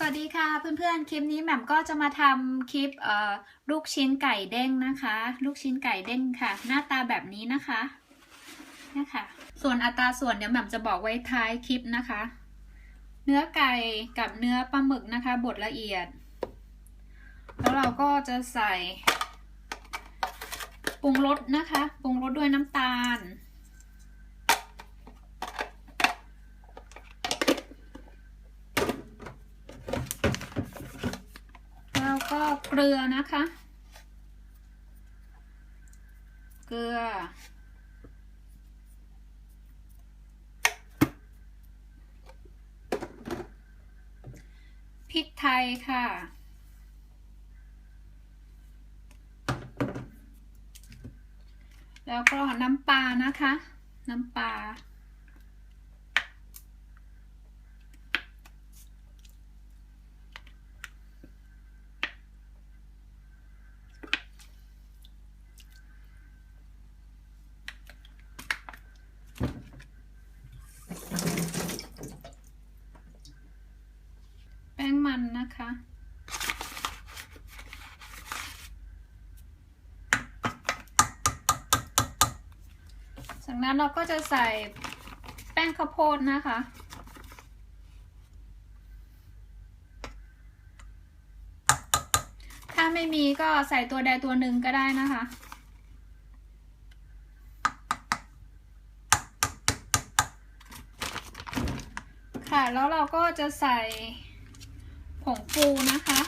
สวัสดีค่ะ เพื่อนๆ คลิปนี้แหม่มก็จะมาทำคลิปลูกชิ้นไก่เด้งนะคะ ลูกชิ้นไก่เด้งค่ะ หน้าตาแบบนี้นะคะนี่ค่ะส่วนอัตราส่วนเดี๋ยวแหม่มจะบอกไว้ท้ายคลิปนะคะ เนื้อไก่กับเนื้อปลาหมึกนะคะบดละเอียด แล้วเราก็จะใส่ปรุงรสนะคะปรุงรสด้วยน้ำตาล แล้วก็ เกลือนะคะ เกลือ พริกไทยค่ะ แล้วก็น้ำปลานะคะ น้ำปลา มันนะคะ จากนั้นเราก็จะใส่แป้งข้าวโพดนะคะถ้าไม่มีก็ใส่ตัวใดตัวหนึ่งก็ได้นะคะค่ะแล้วเราก็จะใส่ งฟูนะคะ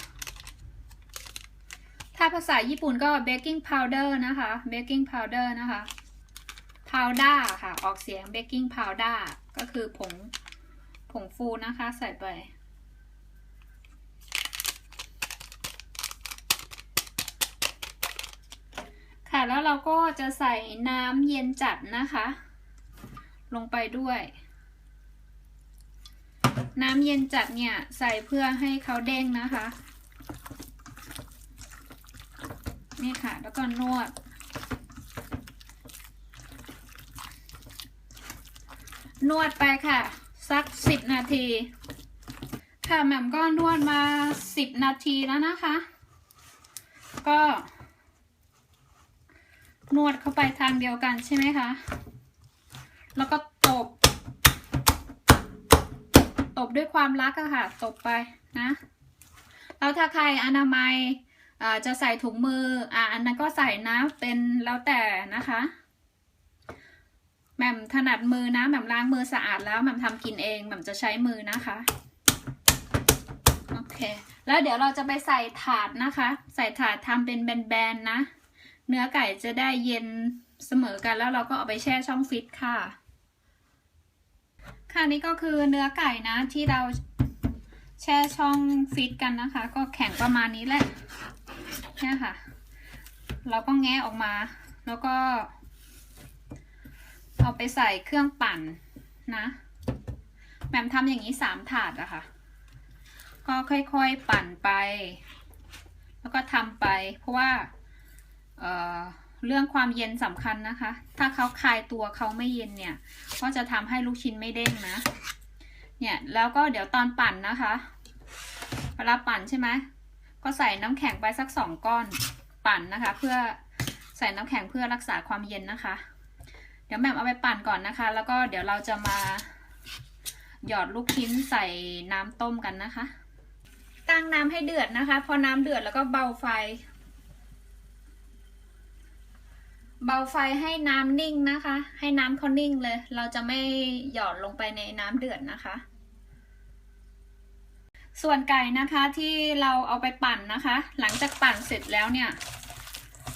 ถ้าภาษาญี่ปุ่นก็เบกกิ้งพาวเดอร์นะคะเบกกิ้งพาวเดอร์นะคะพาวด้าค่ะ ออกเสียงเบกกิ้งพาวด้าก็คือผงผงฟูนะคะใส่ไป ค่ะแล้วเราก็จะใส่น้ำเย็นจัดนะคะ ลงไปด้วย น้ำเย็นจัดเนี่ยใส่เพื่อให้เขาเด้งนะคะ นี่ค่ะ แล้วก็นวด นวดไปค่ะ สักสิบนาที ค่ะแหม่มก็นวดมาสิบนาทีแล้วนะคะ ก็ นวดเข้าไปทางเดียวกันใช่ไหมคะ แล้วก็ตบ ตบด้วยความรักอะค่ะ ตบไปนะ แล้วถ้าใครอนามัยจะใส่ถุงมืออ่าอันนั้นก็ใส่นะ เป็นแล้วแต่นะคะแหม่มถนัดมือนะแหม่มล้างมือสะอาดแล้วแหม่มทำกินเองแหม่มจะใช้มือนะคะโอเค แล้วเดี๋ยวเราจะไปใส่ถาดนะคะ ใส่ถาดทำเป็นแบนๆนะ เนื้อไก่จะได้เย็นเสมอกันแล้วเราก็เอาไปแช่ช่องฟิตค่ะ ค่ะนี่ก็คือเนื้อไก่นะที่เราแช่ช่องฟิตกันนะคะ ก็แข็งประมาณนี้แหละเนี่ยค่ะ เราก็แงะออกมา แล้วก็ เอาไปใส่เครื่องปั่นนะแหม่มทำอย่างนี้สามถาดอะค่ะ ก็ค่อยๆปั่นไป แล้วก็ทำไป เพราะว่า เอ่อ เรื่องความเย็นสำคัญนะคะ ถ้าเขาคลายตัวเขาไม่เย็นเนี่ย ก็จะทำให้ลูกชิ้นไม่เด้งนะ เนี่ยแล้วก็เดี๋ยวตอนปั่นนะคะเวลาปั่นใช่ไหมก็ใส่น้ำแข็งไปสักสองก้อนปั่นนะคะ เพื่อใส่น้ำแข็งเพื่อรักษาความเย็นนะคะ เดี๋ยวแม่มเอาไปปั่นก่อนนะคะ แล้วก็เดี๋ยวเราจะมาหยอดลูกชิ้นใส่น้ำต้มกันนะคะ ตั้งน้ำให้เดือดนะคะ พอน้ำเดือดแล้วก็เบาไฟ เบาไฟให้น้ำนิ่งนะคะ ให้น้ำเขานิ่งเลย เราจะไม่หยอดลงไปในน้ำเดือดนะคะ ส่วนไก่นะคะที่เราเอาไปปั่นนะคะ หลังจากปั่นเสร็จแล้วเนี่ย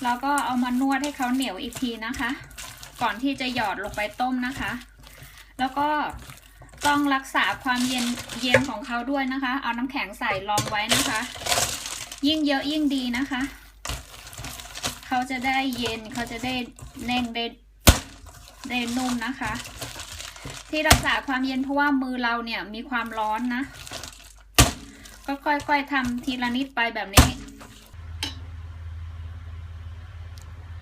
เราก็เอามานวดให้เขาเหนียวอีกทีนะคะ ก่อนที่จะหยอดลงไปต้มนะคะ แล้วก็ต้องรักษาความเย็นเย็นของเขาด้วยนะคะ เอาน้ำแข็งใส่รองไว้นะคะ ยิ่งเยอะยิ่งดีนะคะ เขาจะได้เย็นเขาจะได้เน่งได้ได้นุ่มนะคะ ที่รักษาความเย็นเพราะว่ามือเราเนี่ยมีความร้อนนะ ก็ค่อยๆทำทีละนิดไปแบบนี้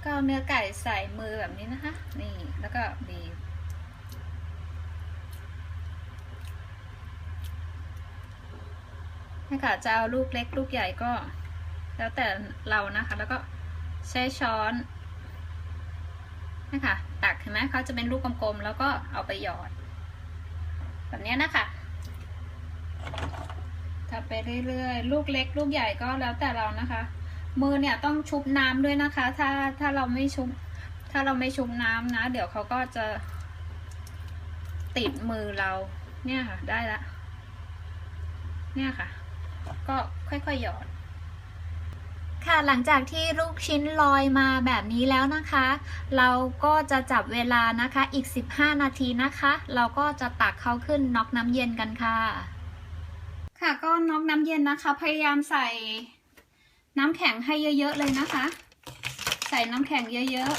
ก็เอาเนื้อไก่ใส่มือแบบนี้นะคะ นี่แล้วก็บีบถ้าจะเอาลูกเล็กลูกใหญ่ก็ แล้วแต่เรานะคะ แล้วก็ ใช้ช้อนนะคะตักเห็นไหมเขาจะเป็นลูกกลมๆแล้วก็เอาไปหยอด แบบนี้นะคะทำไปเรื่อยๆ ลูกเล็กลูกใหญ่ก็แล้วแต่เรานะคะ มือเนี่ยต้องชุบน้ำด้วยนะคะ ถ้าถ้าเราไม่ชุบ ถ้าเราไม่ชุบน้ำนะ เดี๋ยวเขาก็จะติดมือเรา เนี่ยค่ะ ได้ละ เนี่ยค่ะ ก็ค่อยๆหยอด ค่ะหลังจากที่ลูกชิ้นลอยมาแบบนี้แล้วนะคะ เราก็จะจับเวลานะคะอีก 15 นาทีนะคะ เราก็จะตักเขาขึ้นน็อกน้ำเย็นกันค่ะ ค่ะก็น็อกน้ำเย็นนะคะ พยายามใส่น้ำแข็งให้เยอะๆเลยนะคะ ใส่น้ำแข็งเยอะ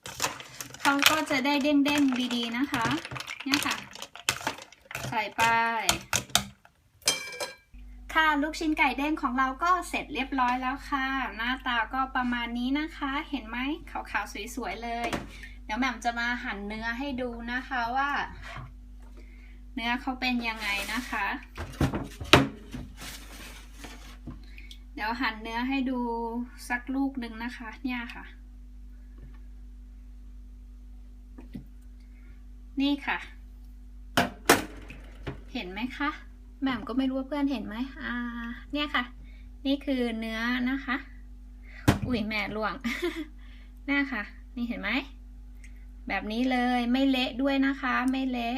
ๆเขาก็จะได้เด้งๆดีๆนะคะเนี่ยค่ะ ใส่ไป ค่ะ ลูกชิ้นไก่เด้งของเราก็เสร็จเรียบร้อยแล้วค่ะ หน้าตาก็ประมาณนี้นะคะ เห็นไหมขาวๆสวยๆเลย เดี๋ยวแหม่มจะมาหั่นเนื้อให้ดูนะคะว่า เนื้อเขาเป็นยังไงนะคะ เดี๋ยวหั่นเนื้อให้ดูสักลูกหนึ่งนะคะ เนี่ยค่ะ นี่ค่ะ เห็นไหมคะ แหม่มก็ไม่รู้ว่าเพื่อนเห็นไหมอ่า เนี่ยค่ะ นี่คือเนื้อนะคะ อุ้ยแม่ล่วงเนี่ยค่ะ นี่เห็นไหม แบบนี้เลยไม่เละด้วยนะคะ ไม่เละ